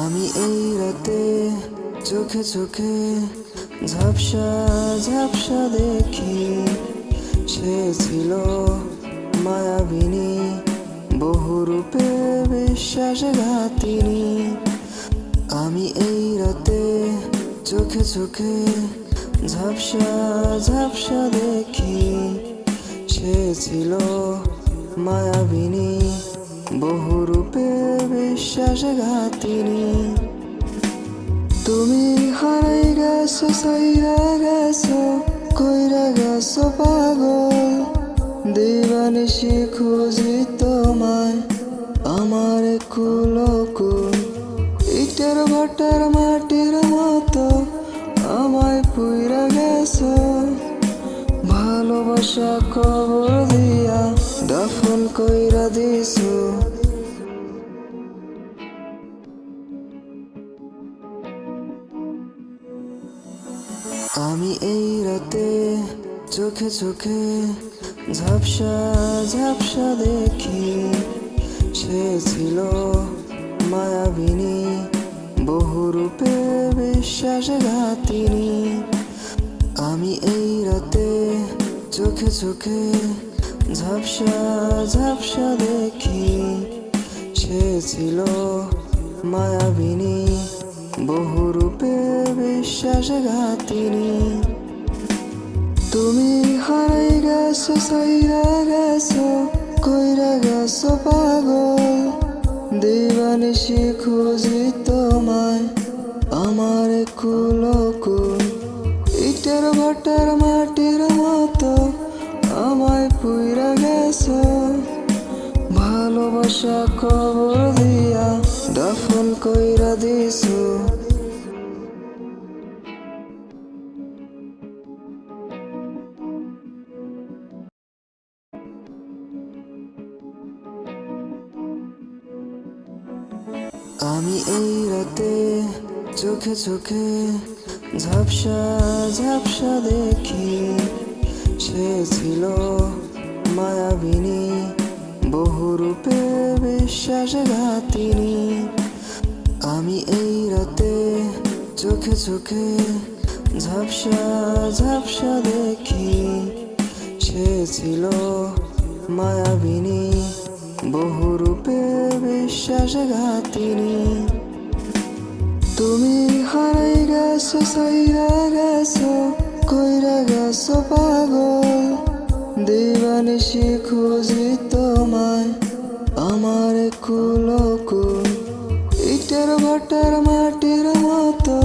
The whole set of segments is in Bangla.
আমি এই রাতে চোখে চোখে ঝাপসা ঝাপসা দেখি, সে ছিল মায়াবিনী, বহু বহুরূপে বিশ্বাসঘাতিনী। আমি এই রাতে চোখে চোখে ঝাপসা ঝাপসা দেখি, সে ছিল মায়াবিনী বহুরূপে বিশ্বাসঘাতিনী তুমি হারাই গেছো সাইরা গেছো, কইরা গেছো পাগল। দিবানিশি খুঁজি তোমায়, আমার কুলকুল ইটের ভাটার মাটির মতো আমায় পুইরা গেছো। ভালোবাসা কবর দিয়া দাফন কইরা দিছো। আমি এই রাতে চোখে চোখে ঝাপসা ঝাপসা দেখি, সে ছিল মায়াবিনী বহু বহুরূপে বিশ্বাসঘাতিনী। আমি এই রাতে চোখে চোখে ঝাপসা ঝাপসা দেখি, সে ছিল মায়াবিনী, বহুরূপে বিশ্বাসঘাতিনী। তুমি হারাই গেছো সাইরা গেছো, কইরা গেছো পাগল। দিবানিশি খুঁজি তোমায়, আমার কুলকুল। ইটের ভাটার মাটির মতো আমায় পুইরা গেছো। ভালোবাসা কবর দিয়া দাফন কইরা দিছো। আমি এই রাতে চোখে চোখে ঝাপসা ঝাপসা দেখি, সে ছিল মায়াবিনী, বহু বহুরূপে বিশ্বাসঘাতিনী। আমি এই রাতে চোখে চোখে ঝাপসা ঝাপসা দেখি, সে ছিল মায়াবিনী বহুরূপে বিশ্বাসঘাতিনী তুমি হারাই গেছো সাইরা গেছো, কইরা গেছো পাগল। দিবানিশি খুঁজি তোমায়, আমার কুলকুল ইটের ভাটার মাটির মতো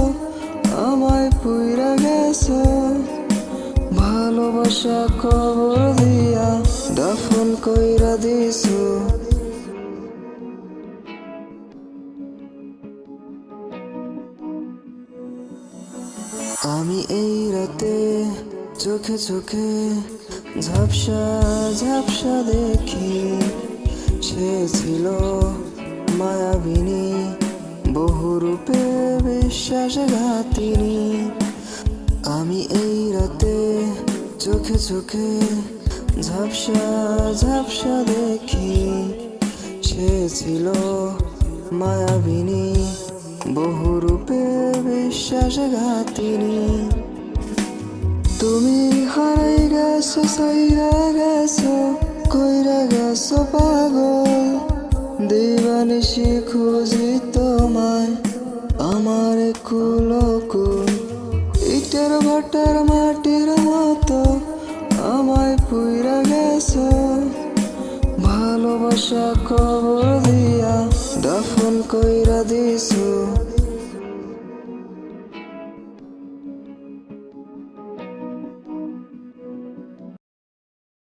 আমায় পুইরা গেছো। ভালোবাসা কবর দিয়া দাফন কইরা দিছো। আমি এই রাতে চোখে চোখে ঝাপসা ঝাপসা দেখি, সে ছিল মায়াবিনী বহু বহুরূপে বিশ্বাসঘাতিনী। আমি এই রাতে চোখে চোখে ঝাপসা ঝাপসা দেখি, সে ছিল মায়াবিনী, বহুরূপে বিশ্বাসঘাতিনী তুমি হারাই গেছো সাইরা গেছো, কইরা গেছো পাগল। দিবানিশি খুঁজি তোমায়, আমার কুলকুল ইটের ভাটার মাটির মতো আমায় পুইরা গেছো। ভালোবাসা কবর দিয়া দাফন কইরা দিছো।